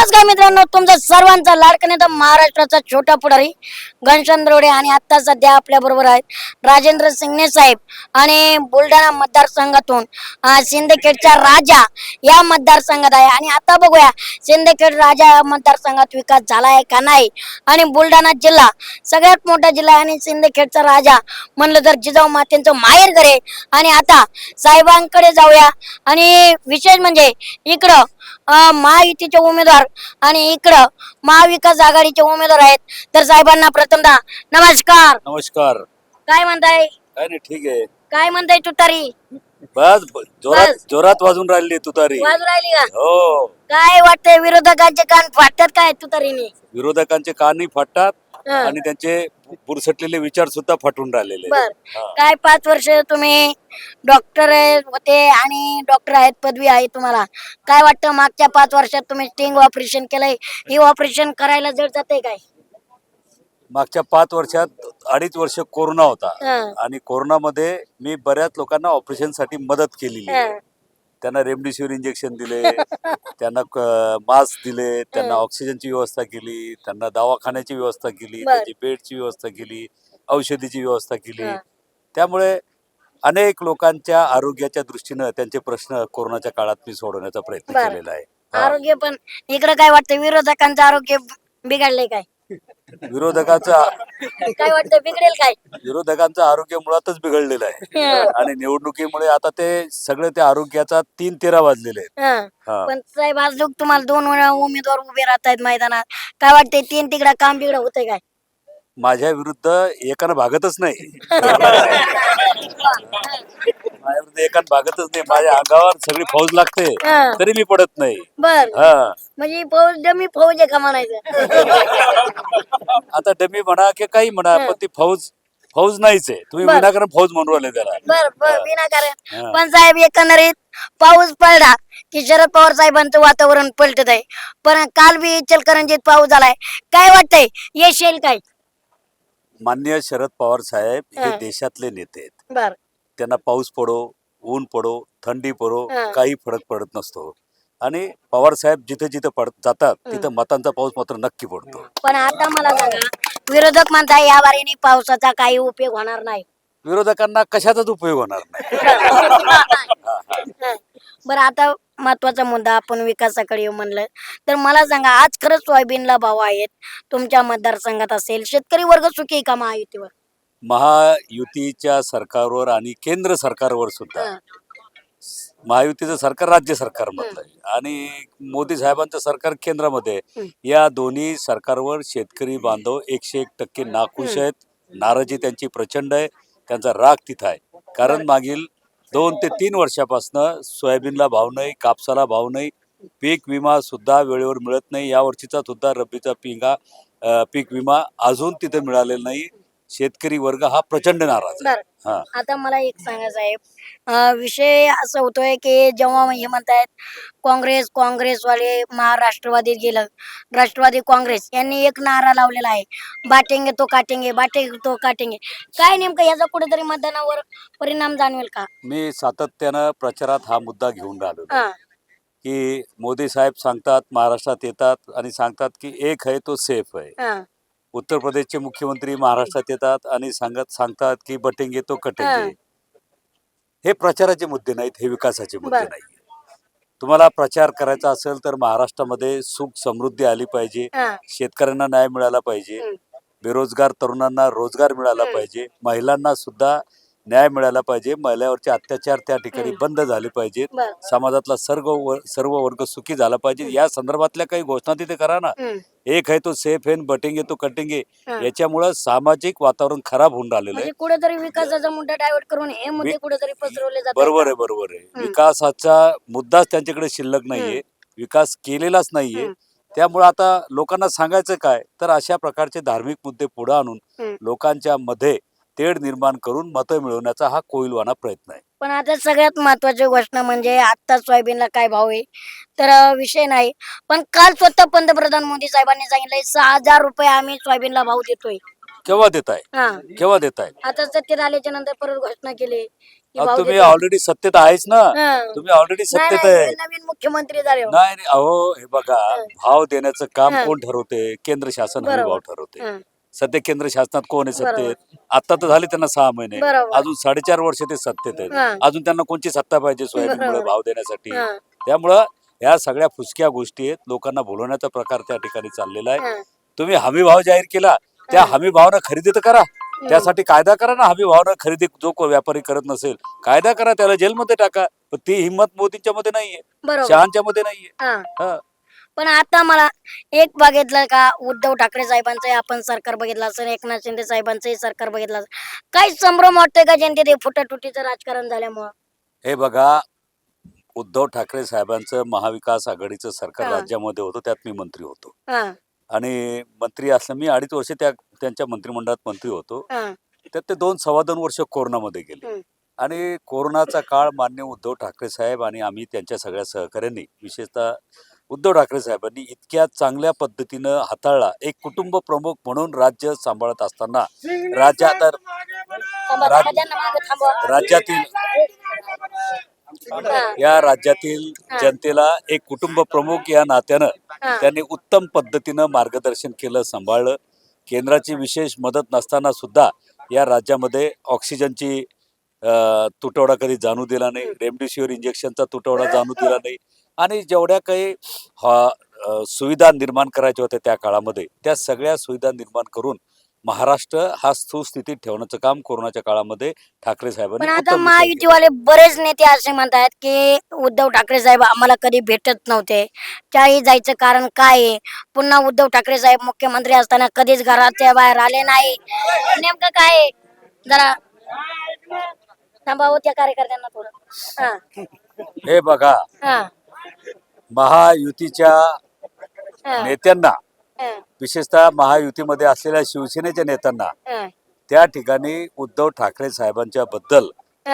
नमस्कार मित्रांनो तुमचं सर्वांचा लाडका नेता महाराष्ट्राचा छोटा पुढारी. घनश्याम रोडे आणि आता सध्या आपल्या बरोबर आहेत. राजेंद्र सिंगणे साहेब आणि बुलढाणा मतदारसंघातून सिंदखेडचा राजा या मतदारसंघात आहे. आणि आता बघूया सिंदखेड राजा या मतदारसंघात विकास झाला आहे का नाही? आणि बुलढाणा जिल्हा सगळ्यात मोठा जिल्हा आहे आणि सिंदखेडचा राजा म्हणलं तर जिजाऊ मातेंचं माहेर घर. आहे आणि आता साहेबांकडे जाऊया. आणि विशेष म्हणजे इकडं महायुतीचे उमेदवार आणि इकडं महाविकास आघाडीचे उमेदवार आहेत. तर साहेबांना प्रथमतः नमस्कार. नमस्कार. काय म्हणताय? काय नाही ठीक आहे. काय म्हणताय तुतारी? बस ब- जोरात बस. जोरात वाजून राहिली तुतारी. वाजू राहिली का? हो. काय वाटतंय विरोधकांचे कान फाटतात काय तुतारीने? विरोधकांचे कानही फाटतात हं. आणि त्यांचे बुरसटलेले विचार सुद्धा फाटून राहिलेले बर. हा. काय पाच वर्ष तुम्ही डॉक्टर होते आणि डॉक्टर आहेत पदवी आहे तुम्हाला. काय वाटतं मागच्या पाच वर्षात तुम्ही स्टिंग ऑपरेशन केलंय? हे ऑपरेशन करायला जड जाते काय? मागच्या पाच वर्षात अडीच वर्ष कोरोना होता. आणि कोरोनामध्ये मी बऱ्याच लोकांना ऑपरेशनसाठी मदत केलेली आहे. त्यांना रेमडेसिवीर इंजेक्शन दिले त्यांना मास्क दिले त्यांना ऑक्सिजनची व्यवस्था केली त्यांना दवाखान्याची व्यवस्था केली. त्यांची बेडची व्यवस्था केली औषधीची व्यवस्था केली. त्यामुळे अनेक लोकांच्या आरोग्याच्या दृष्टीनं त्यांचे प्रश्न कोरोनाच्या काळात मी सोडवण्याचा प्रयत्न. केलेला आहे. आरोग्य पण इकडे काय वाटतं विरोधकांचं आरोग्य बिघडलंय काय विरोधकांचं काय वाटतं बिघडेल काय विरोधकांचं आरोग्य मुळातच बिघडलेलं आहे. आणि निवडणुकीमुळे आता ते सगळे त्या आरोग्याचा तीन तेरा वाजलेले आहेत हं. हा. पण साहेब आज लोक तुम्हाला दोन वेळा उमेदवार उभे राहत आहेत मैदानात काय वाटतंय तीन तिकडा काम बिघड होतंय काय माझ्या विरुद्ध एकानं भागतच नाही. माझ्या विरुद्ध एकानं भागतच नाही. माझ्या अंगावर सगळी फौज लागते. हं. तरी मी पडत नाही. बर. हा. म्हणजे फौज डमी फौज आहे का म्हणायचं? आता डमी म्हणा की काही म्हणा पण ती फौज फौज नाहीच आहे. तुम्ही बर. विनाकारण फौज म्हणून राहिले त्याला. बर बर विनाकारण. हा. पण साहेब एकंदरीत पाऊस पडला की शरद पवार साहेबांचं वातावरण पलटत आहे. पण काल बी इचलकरंजीत पाऊस झालाय. काय वाटतंय? यश येईल काय? मान्य शरद पवार साहेब हे हा. देशातले नेते आहेत. बर. त्यांना पाऊस पडो ऊन पडो थंडी पडो हा. काही फरक पडत नसतो. आणि पवार साहेब जिथे जिथे पड जातात तिथं मतांचा पाऊस मात्र नक्की पडतो. पण आता मला सांगा विरोधक म्हणताय या बारीने पावसाचा काही उपयोग होणार नाही. विरोधकांना कशाचाच उपयोग होणार नाही. बरं आता महत्त्वाचा मुद्दा आपण विकासाकडे येऊ म्हणलं. तर मला सांगा आज खरंच सोयाबीनला भाव आहेत. तुमच्या मतदारसंघात असेल. शेतकरी वर्ग सुखी आहे का महायुतीवर? महायुतीच्या सरकारवर आणि केंद्र सरकारवर सुद्धा. महायुतीचं सरकार राज्य सरकारमधलं आहे. आणि मोदी साहेबांचं सरकार केंद्रामध्ये. या दोन्ही सरकारवर शेतकरी बांधव एकशे एक टक्के नाखुश आहेत. नाराजी त्यांची प्रचंड आहे. त्यांचा राग तिथं आहे. कारण मागील दोन ते तीन वर्षापासनं सोयाबीनला भाव नाही कापसाला भाव नाही पीक विमा सुद्धा वेळेवर मिळत नाही. या वर्षीचा सुद्धा रब्बीचा पिंगा पीक विमा अजून तिथे मिळालेला नाही. शेतकरी वर्ग हा प्रचंड नाराज आहे. आता मला एक सांगा साहेब अं, विषय असं होतोय की जेव्हा हे म्हणतायत काँग्रेस काँग्रेसवाले महाराष्ट्रवादीत गेलं. राष्ट्रवादी काँग्रेस यांनी एक नारा लावलेला आहे. बाटेंगे तो काटेंगे बाटेंगे तो काटेंगे. काय नेमकं याचा कुठेतरी मतदानावर परिणाम जाणवेल का? मी सातत्यानं प्रचारात हा मुद्दा घेऊन राहिलो. हा. की मोदी साहेब सांगतात महाराष्ट्रात येतात आणि सांगतात की एक आहे तो सेफ आहे. हा. उत्तर प्रदेशचे मुख्यमंत्री महाराष्ट्रात येतात आणि सांगत सांगतात की बटेंगे तो कटेंगे हे प्रचाराचे मुद्दे नाहीत हे विकासाचे मुद्दे. नाही तुम्हाला प्रचार करायचा असेल तर महाराष्ट्रामध्ये सुख समृद्धी आली पाहिजे शेतकऱ्यांना न्याय मिळाला पाहिजे. बेरोजगार तरुणांना रोजगार मिळाला. पाहिजे महिलांना सुद्धा न्याय मिळाला पाहिजे महिलावरचे अत्याचार त्या ठिकाणी. बंद झाले पाहिजेत बर समाजातला सर्व सर्व वर्ग सुखी झाला पाहिजे या संदर्भातल्या काही घोषणा तिथे करा ना हम्म. एक आहे तो सेफ आहे बटेंगे तो कटेंगे हा. याच्यामुळं सामाजिक वातावरण खराब होऊन राहिलेलं म्हणजे आहे कुठेतरी विकासाचा मुद्दा डायव्हर्ट करून हे मुद्दे वि- कुठेतरी पसरवले जातात बरोबर? आहे बरोबर आहे हम्म. विकासाचा मुद्दाच त्यांच्याकडे शिल्लक नाहीये विकास केलेलाच नाहीये हम्म. त्यामुळे आता लोकांना सांगायचं काय तर अशा प्रकारचे धार्मिक मुद्दे पुढे आणून हम्म. लोकांच्या मध्ये तेढ निर्माण करून मतं मिळवण्याचा हा कोईलवाना प्रयत्न आहे पण आता सगळ्यात महत्वाची गोष्ट म्हणजे आता सोयाबीनला काय भाव आहे तर विषय नाही पण काल स्वतः पंतप्रधान मोदी साहेबांनी सांगितलंय सहा हजार रुपये आम्ही सोयाबीनला भाव देतोय केव्हा देत आहे केव्हा देत आहे आता सत्तेत आल्याच्यानंतर परत घोषणा केली तुम्ही. ऑलरेडी सत्तेत आहेच ना. तुम्ही ऑलरेडी सत्तेत आहे नवीन मुख्यमंत्री झाले हो. नाही अहो हे बघा. भाव देण्याचं काम. कोण ठरवते केंद्र शासन हमी. भाव ठरवते. सध्या केंद्र शासनात कोण आहे. सत्तेत आता तर झाले त्यांना सहा महिने बरोबर. अजून साडेचार वर्ष ते सत्तेत हा. आहेत अजून त्यांना कोणची सत्ता पाहिजे सोयाबीनमुळे. भाव देण्यासाठी हा. त्यामुळं ह्या सगळ्या फुसक्या गोष्टी आहेत लोकांना बोलवण्याचा प्रकार त्या ठिकाणी चाललेला आहे हा. तुम्ही हमी भाव जाहीर केला त्या हमी भावानं खरेदी तर करा त्यासाठी कायदा करा ना हमी भावानं खरेदी जो कोण व्यापारी करत नसेल कायदा करा त्याला जेलमध्ये टाका पण ती हिंमत मोदींच्या मध्ये नाहीये बरोबर शहांच्या मध्ये नाहीये हा. हा. पण आता मला एक बघितलं का उद्धव ठाकरे साहेबांचं आपण सरकार बघितलं असेल एकनाथ शिंदे साहेबांचंही सरकार बघितलं असेल. काही संभ्रम वाटतोय का जनतेत हे फुटाटुटीचं राजकारण झाल्यामुळं? हे बघा उद्धव ठाकरे साहेबांचं महाविकास आघाडीचं सरकार हा. राज्यामध्ये होतं त्यात मी मंत्री होतो. हा. आणि मंत्री असलं मी अडीच वर्ष त्या त्यांच्या मंत्रिमंडळात मंत्री होतो. हा. त्यात ते दोन सव्वा दोन वर्ष कोरोनामध्ये गेले. आणि कोरोनाचा काळ मान्य उद्धव ठाकरे साहेब आणि आम्ही त्यांच्या सगळ्या सहकाऱ्यांनी विशेषतः उद्धव ठाकरे साहेबांनी इतक्या चांगल्या पद्धतीनं हाताळला एक कुटुंब प्रमुख म्हणून राज्य सांभाळत असताना राज्यात. राज्यातील या राज्यातील. जनतेला एक कुटुंब प्रमुख या नात्यानं. त्यांनी उत्तम पद्धतीनं मार्गदर्शन केलं सांभाळलं केंद्राची विशेष मदत नसताना सुद्धा या राज्यामध्ये ऑक्सिजनची तुटवडा कधी जाणू दिला नाही रेमडेसिवीर इंजेक्शनचा तुटवडा जाणू दिला नाही आणि जेवढ्या काही सुविधा निर्माण करायच्या होत्या त्या काळामध्ये त्या सगळ्या सुविधा निर्माण करून महाराष्ट्र हा सुस्थितीत ठेवण्याचं काम कोरोनाच्या काळामध्ये ठाकरे पण साहेबांनी आता. महायुतीवाले बरेच नेते असे म्हणतात की उद्धव ठाकरे साहेब आम्हाला कधी भेटत नव्हते. त्याही जायचं कारण काय आहे? पुन्हा उद्धव ठाकरे साहेब मुख्यमंत्री असताना कधीच घराच्या बाहेर आले नाही. नेमकं काय आहे? जरा थांबावं त्या कार्यकर्त्यांना थोडं. हा. हे बघा हा. महायुतीच्या नेत्यांना विशेषतः महायुतीमध्ये असलेल्या शिवसेनेच्या नेत्यांना त्या ठिकाणी उद्धव ठाकरे साहेबांच्या बद्दल.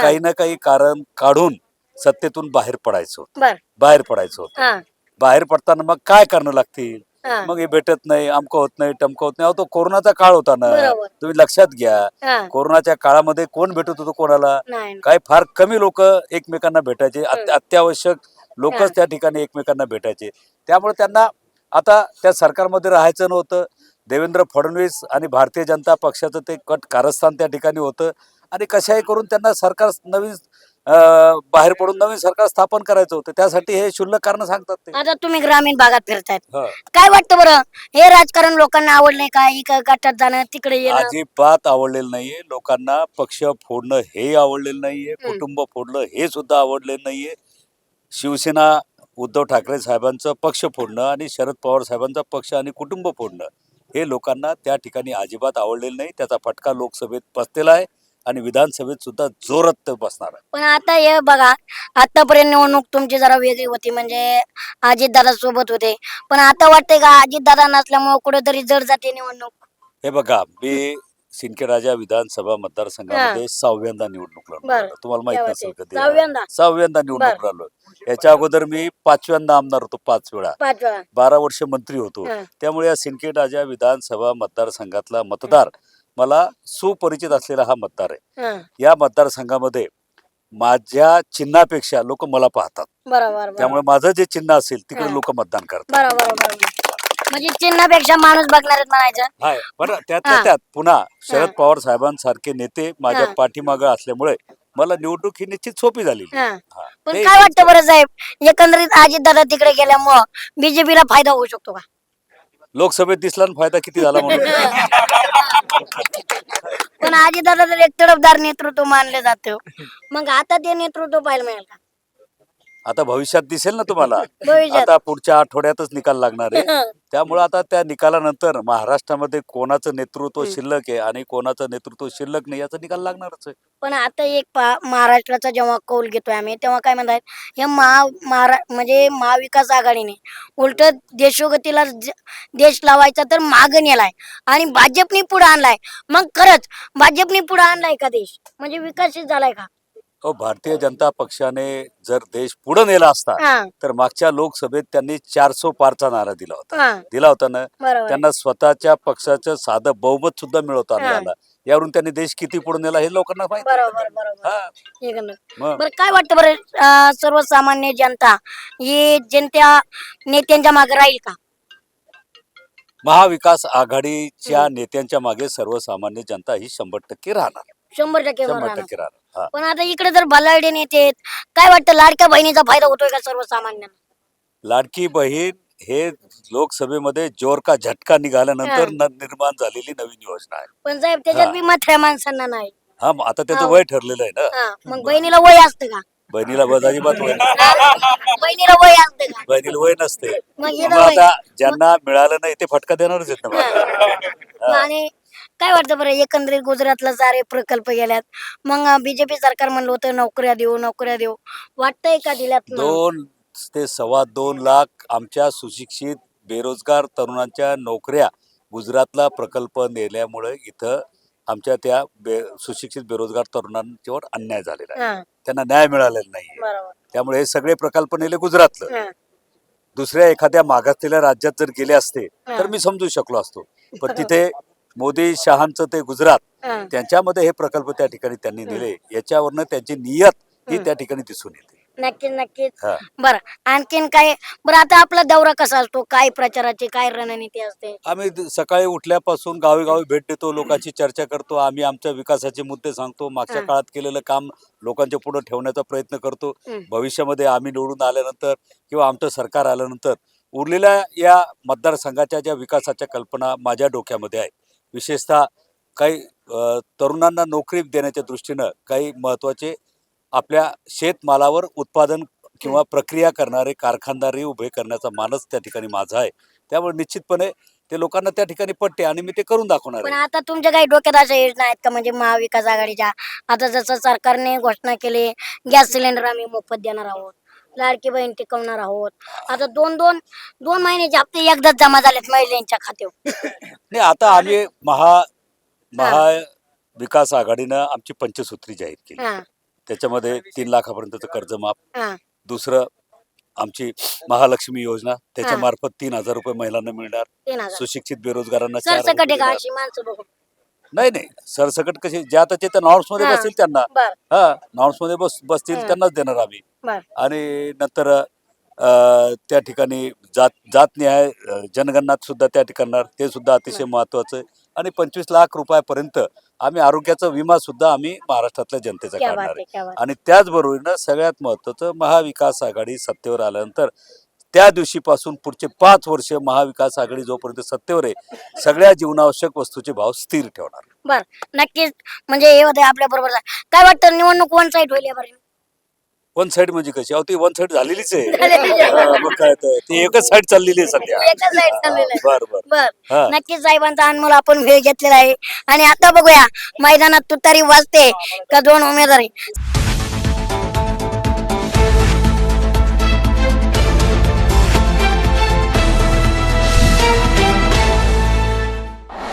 काही ना काही कारण काढून सत्तेतून बाहेर पडायचं बाहेर पडायचं बाहेर पडताना मग काय करणं लागतील? मग हे भेटत नाही अमकं होत नाही टमकं होत नाही. अहो तो कोरोनाचा काळ होता ना. तुम्ही लक्षात घ्या. कोरोनाच्या काळामध्ये कोण भेटत होतं कोणाला? काय फार कमी लोक एकमेकांना भेटायचे. अत- अत्यावश्यक. लोकच त्या ठिकाणी एकमेकांना भेटायचे. त्यामुळे त्यांना आता त्या सरकारमध्ये राहायचं नव्हतं. देवेंद्र फडणवीस आणि भारतीय जनता पक्षाचं ते कट कारस्थान त्या ठिकाणी होतं. आणि कशाही करून त्यांना सरकार नवीन बाहेर पडून नवीन सरकार स्थापन करायचं होतं. त्यासाठी हे क्षुल्लक कारण सांगतात ते. आता तुम्ही ग्रामीण भागात फिरतायत. हा. काय वाटतं बरं? हे राजकारण लोकांना आवडलंय का? इकडे गटात जाणं तिकडे येणं? अजिबात आवडलेलं नाहीये. लोकांना पक्ष फोडणं हे आवडलेलं नाहीये. कुटुंब फोडणं हे सुद्धा आवडलेलं नाहीये. शिवसेना उद्धव ठाकरे साहेबांचं पक्ष फोडणं आणि शरद पवार साहेबांचा पक्ष आणि कुटुंब फोडणं हे लोकांना त्या ठिकाणी अजिबात आवडलेलं नाही. त्याचा फटका लोकसभेत बसलेला आहे आणि विधानसभेत सुद्धा जोरात बसणार आहे. पण आता हे बघा आतापर्यंत निवडणूक तुमची जरा वेगळी होती म्हणजे अजितदादा सोबत होते. पण आता वाटतंय का अजितदादा नसल्यामुळे कुठेतरी जड जाते निवडणूक? हे बघा मी सिंदखेडराजा विधानसभा मतदारसंघामध्ये सहाव्यांदा निवडणूक लढलो. तुम्हाला माहीत नसेल. कधी सहाव्यांदा? सहाव्यांदा निवडणूक लढलो. याच्या अगोदर मी पाचव्यांदा आमदार होतो पाच वेळा. बारा वर्ष मंत्री होतो. त्यामुळे या सिंदखेड राजा विधानसभा मतदारसंघातला मतदार मला सुपरिचित असलेला हा मतदार आहे. या मतदारसंघामध्ये माझ्या चिन्हापेक्षा लोक मला पाहतात. त्यामुळे माझं जे चिन्ह असेल तिकडे. लोक मतदान करतात. म्हणजे चिन्हापेक्षा माणूस बघणार आहेत म्हणायचं. हाय बरं त्यातल्या हा. त्यात. पुन्हा शरद. पवार साहेबांसारखे नेते माझ्या हा. पाठीमागं असल्यामुळे मला निवडणूक ही निश्चित सोपी झाली हं. पण काय वाटतं बरं साहेब? एकंदरीत अजितदादा तिकडे गेल्यामुळं बीजेपीला फायदा होऊ शकतो का? लोकसभेत दिसला ना फायदा किती झाला म्हणून. पण अजितदादा तर एक तडफदार नेतृत्व मानले जाते मग आता ते नेतृत्व पाहायला मिळेल का? आता भविष्यात दिसेल ना तुम्हाला. भविष्यात. आता पुढच्या आठवड्यातच निकाल लागणार आहे. त्यामुळे आता त्या निकालानंतर महाराष्ट्रामध्ये कोणाचं नेतृत्व. शिल्लक आहे आणि कोणाचं नेतृत्व शिल्लक नाही याचा निकाल लागणारच आहे. पण आता एक महाराष्ट्राचा जेव्हा कौल घेतोय आम्ही तेव्हा काय म्हणतात हे महा महारा म्हणजे महाविकास आघाडीने उलट देशोगतीला ज- देश लावायचा तर माग नेलाय आणि भाजपने पुढे आणलाय. मग खरंच भाजपने पुढे आणलाय का देश? म्हणजे विकसित झालाय का? अहो, भारतीय जनता पक्षाने जर देश पुढे नेला असता हा. तर मागच्या लोकसभेत त्यांनी चारसो पारचा नारा दिला होता. हा. दिला होता ना? बरोबर. त्यांना स्वतःच्या पक्षाचं साधं बहुमत सुद्धा मिळवता हा. आलं. यावरून त्यांनी देश किती पुढे नेला हे लोकांना माहिती बरोबर बरोबर. हा. एकंदर. मग? बरं काय वाटतं बरं अं, सर्वसामान्य जनता ही जनता नेत्यांच्या मागे राहील का? महाविकास आघाडीच्या नेत्यांच्या मागे सर्वसामान्य जनता ही शंभर टक्के राहणार. शंभर टक्के शंभर राहणार. टक्के राहणार. पण आता इकडे जर भलाडे नेते काय वाटतं लाडक्या बहिणीचा फायदा होतोय का सर्वसामान्यांना? लाडकी बहीण हे लोकसभेमध्ये जोर का झटका निघाल्यानंतर निर्माण झालेली नवीन योजना आहे. पण साहेब त्याच्यात. बी म्हाताऱ्या माणसांना नाही. हा मग आता त्याचं. वय ठरलेलं आहे ना? मग बहिणीला वय असतं का? बहिणीला बस अजिबात वय. बहिणीला वय असतं का? बहिणीला वय नसते. वय. आता ज्यांना मिळालं नाही ते फटका देणारच आहेत ना. आणि काय वाटतं बरं एकंदरीत गुजरातला सारे प्रकल्प गेल्यात? मग बीजेपी सरकार म्हणलं होतं नोकऱ्या देऊ नोकऱ्या देऊ. वाटतंय का दिल्यात म्हणून? दोन ते सव्वा दोन लाख आमच्या सुशिक्षित बेरोजगार तरुणांच्या नोकऱ्या गुजरातला प्रकल्प नेल्यामुळे इथं आमच्या त्या बे सुशिक्षित बेरोजगार तरुणांच्यावर अन्याय झालेला आहे. हा, त्यांना न्याय मिळालेला नाही बरोबर. त्यामुळे हे सगळे प्रकल्प नेले गुजरातलं. हा, दुसऱ्या एखाद्या मागासलेल्या राज्यात जर गेले असते. तर मी समजू शकलो असतो. पण तिथे मोदी शहांचं ते गुजरात. त्यांच्यामध्ये हे प्रकल्प त्या ठिकाणी त्यांनी नेले याच्यावरनं त्यांची नियत ही त्या ठिकाणी दिसून येते नक्कीच नक्कीच हा. बरं आणखीन काय बरं आता आपला दौरा कसा असतो काय प्रचाराची काय रणनीती असते आम्ही द- सकाळी उठल्यापासून गावी गावी भेट देतो लोकांची चर्चा करतो आम्ही आमच्या विकासाचे मुद्दे सांगतो मागच्या हा. काळात केलेलं काम लोकांच्या पुढे ठेवण्याचा प्रयत्न करतो. भविष्यामध्ये आम्ही निवडून आल्यानंतर किंवा आमचं सरकार आल्यानंतर उरलेल्या या मतदारसंघाच्या ज्या विकासाच्या कल्पना माझ्या डोक्यामध्ये आहे विशेषतः काही तरुणांना नोकरी देण्याच्या दृष्टीनं काही महत्त्वाचे आपल्या शेतमालावर उत्पादन किंवा प्रक्रिया करणारे कारखानदारही उभे करण्याचा मानस त्या ठिकाणी माझा आहे. त्यामुळे निश्चितपणे ते लोकांना त्या ठिकाणी पटते आणि मी ते करून दाखवणार पण आता तुमच्या काही डोक्यात अशा योजना आहेत का? म्हणजे महाविकास आघाडीच्या आता जसं सरकारने घोषणा केली गॅस सिलेंडर आम्ही मोफत देणार आहोत. लाडकी बहीण टिकवणार आहोत. आता दोन दोन दोन महिन्याचे हप्ते एकदाच जमा झालेत महिलांच्या खात्यावर. नाही आता आम्ही महा महाविकास आघाडीनं आमची पंचसूत्री जाहीर केली. हा. त्याच्यामध्ये तीन लाखापर्यंतचं कर्ज माफ. हा. दुसरं आमची महालक्ष्मी योजना त्याच्या. मार्फत तीन हजार रुपये महिलांना मिळणार. तीन हजार. सुशिक्षित बेरोजगारांना चार हजार सरसकट आहे का. अशी माणसं बघून नाही नाही. सरसकट कशी ज्या आता ते नॉर्म्समध्ये हा. बसतील त्यांना. बर. हा नॉर्म्समध्ये बस बसतील. त्यांनाच देणार आम्ही. बर. आणि नंतर अ, त्या ठिकाणी जात जातनिहाय अ, जनगणनात सुद्धा त्या ठिकाणी ते सुद्धा अतिशय महत्वाचं आहे. आणि पंचवीस लाख रुपयापर्यंत आम्ही आरोग्याचा विमा सुद्धा आम्ही महाराष्ट्रातल्या जनतेचा क्या काढणार आहे आहे. क्या बात आणि त्याचबरोबरीनं सगळ्यात महत्वाचं महाविकास आघाडी सत्तेवर आल्यानंतर त्या दिवशीपासून पुढचे पाच वर्ष महाविकास आघाडी जोपर्यंत सत्तेवर आहे सगळ्या जीवनावश्यक वस्तूचे भाव स्थिर ठेवणार. बर नक्कीच. म्हणजे हे होते आपल्या बरोबर. काय वाटतं निवडणूक वन साईड होईल यावर वन साईड म्हणजे कशी? अहो ती वन साईड झालेलीच आहे. झालेलीच आहे. हा, मग काय तर. ती एकच साईड चाललेली आहे सध्या. एकच साईड चाललेलं आहे. बर बर. बर. हा. नक्कीच साहेबांचा अनमोल आपण वेळ घेतलेला आहे. आणि आता बघूया मैदानात तुतारी वाजते का दोन उमेदवार आहे